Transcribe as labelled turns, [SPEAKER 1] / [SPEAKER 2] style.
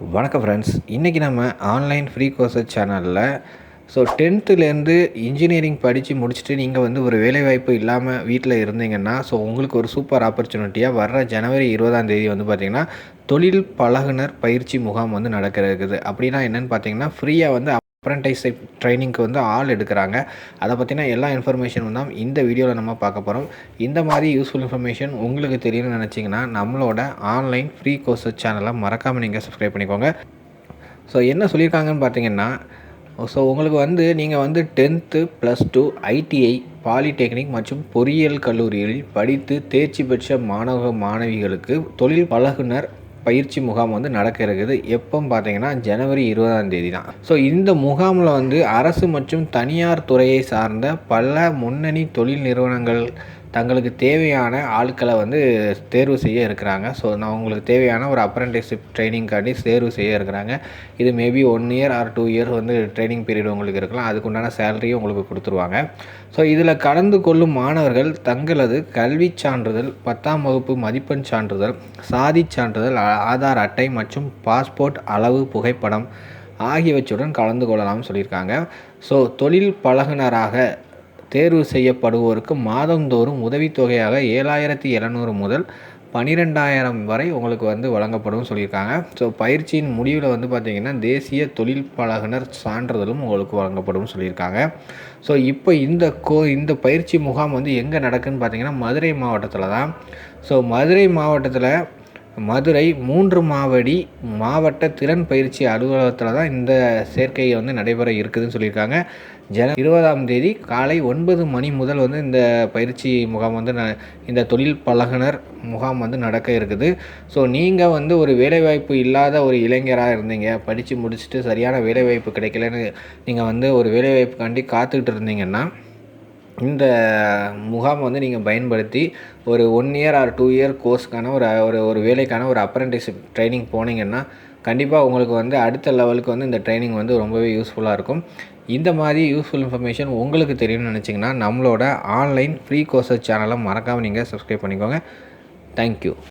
[SPEAKER 1] வணக்கம் ஃப்ரெண்ட்ஸ் இன்றைக்கி நம்ம ஆன்லைன் ஃப்ரீ கோர்சஸ் சேனலில் ஸோ டென்த்துலேருந்து இன்ஜினியரிங் படித்து முடிச்சுட்டு நீங்கள் வந்து ஒரு வேலைவாய்ப்பு இல்லாமல் வீட்டில் இருந்தீங்கன்னா ஸோ உங்களுக்கு ஒரு சூப்பர் ஆப்பர்ச்சுனிட்டியாக வர்ற ஜனவரி இருபதாம் தேதி வந்து பார்த்திங்கன்னா தொழில் பழகுனர் பயிற்சி முகாம் வந்து நடக்கிறது. இருக்குது அப்படின்னா என்னென்னு பார்த்தீங்கன்னா ஃப்ரீயாக வந்து அப்ரண்டைஸ்ஷிப் ட்ரைனிங்க்கு வந்து ஆள் எடுக்கிறாங்க. அதை பற்றின எல்லா இன்ஃபர்மேஷனும் தான் இந்த வீடியோவில் நம்ம பார்க்க போகிறோம் இந்த மாதிரி யூஸ்ஃபுல் இன்ஃபர்மேஷன் உங்களுக்கு தெரியணும்னு நினச்சிங்கன்னா நம்மளோட ஆன்லைன் ஃப்ரீ கோர்ஸஸ் சேனலை மறக்காமல் நீங்கள் சப்ஸ்கிரைப் பண்ணிக்கோங்க. ஸோ என்ன சொல்லியிருக்காங்கன்னு பார்த்தீங்கன்னா ஸோ உங்களுக்கு வந்து நீங்கள் வந்து tenth plus two ITI polytechnic மற்றும் பொறியியல் கல்லூரிகளில் படித்து தேர்ச்சி பெற்ற மாணவ மாணவிகளுக்கு தொழில் பழகுனர் பயிற்சி முகாம் வந்து நடக்க இருக்குது. எப்போ பார்த்தீங்கன்னா ஜனவரி இருபதாம் தேதி தான் ஸோ இந்த முகாமில் வந்து அரசு மற்றும் தனியார் துறையை சார்ந்த பல முன்னணி தொழில் நிறுவனங்கள் தங்களுக்கு தேவையான ஆட்களை வந்து தேர்வு செய்ய இருக்கிறாங்க. ஸோ நான் உங்களுக்கு தேவையான ஒரு அப்ரண்டிஸ்ஷிப் ட்ரைனிங்காண்டி தேர்வு செய்ய இருக்கிறாங்க. இது maybe one year or two year வந்து ட்ரைனிங் பீரியட் உங்களுக்கு இருக்கலாம். அதுக்குண்டான சேலரியும் உங்களுக்கு கொடுத்துருவாங்க. ஸோ இதில் கலந்து கொள்ளும் மாணவர்கள் தங்களது கல்வி சான்றிதழ் பத்தாம் வகுப்பு மதிப்பெண் சான்றிதழ் சாதி சான்றிதழ் ஆதார் அட்டை மற்றும் பாஸ்போர்ட் அளவு புகைப்படம் ஆகியவற்றுடன் கலந்து கொள்ளலாம்னு சொல்லியிருக்காங்க. ஸோ தொழில் பழகுனராக தேர்வு செய்யப்படுவோருக்கு மாதந்தோறும் உதவித்தொகையாக ஏழாயிரத்தி எழுநூறு முதல் பன்னிரெண்டாயிரம் வரை உங்களுக்கு வந்து வழங்கப்படும் சொல்லியிருக்காங்க. ஸோ பயிற்சியின் முடிவில் வந்து பார்த்திங்கன்னா தேசிய தொழில் பழகுனர் சான்றிதழும் உங்களுக்கு வழங்கப்படும் சொல்லியிருக்காங்க. ஸோ இப்போ இந்த கோ இந்த பயிற்சி முகாம் வந்து எங்கே நடக்குதுன்னு பார்த்திங்கன்னா மதுரை மாவட்டத்தில் தான் ஸோ மதுரை மாவட்டத்தில் மதுரை மூன்று மாவடி மாவட்ட திறன் பயிற்சி அலுவலகத்தில் தான் இந்த சேர்க்கை வந்து நடைபெற இருக்குதுன்னு சொல்லியிருக்காங்க. ஜன இருபதாம் தேதி காலை ஒன்பது மணி முதல் வந்து இந்த பயிற்சி முகாம் வந்து ந இந்த தொழில் பழகுனர் முகாம் வந்து நடக்க இருக்குது. ஸோ நீங்கள் வந்து ஒரு வேலைவாய்ப்பு இல்லாத ஒரு இளைஞராக இருந்தீங்க. படித்து முடிச்சுட்டு சரியான வேலைவாய்ப்பு கிடைக்கலன்னு நீங்கள் வந்து ஒரு வேலைவாய்ப்புக்காண்டி காத்துக்கிட்டு இருந்தீங்கன்னா இந்த முகாம் வந்து நீங்கள் பயன்படுத்தி ஒரு one year or two year கோர்ஸ்க்கான ஒரு ஒரு ஒரு வேலைக்கான ஒரு அப்ரண்டிஸ்ஷிப் ட்ரைனிங் போனீங்கன்னா கண்டிப்பாக உங்களுக்கு வந்து அடுத்த லெவலுக்கு வந்து இந்த ட்ரைனிங் வந்து ரொம்பவே யூஸ்ஃபுல்லாக இருக்கும். இந்த மாதிரி யூஸ்ஃபுல் இன்ஃபர்மேஷன் உங்களுக்கு தெரியும்னு நினச்சிங்கன்னா நம்மளோட ஆன்லைன் ஃப்ரீ கோர்சஸ் சேனலை மறக்காமல் நீங்கள் சப்ஸ்கிரைப் பண்ணிக்கோங்க. தேங்க்யூ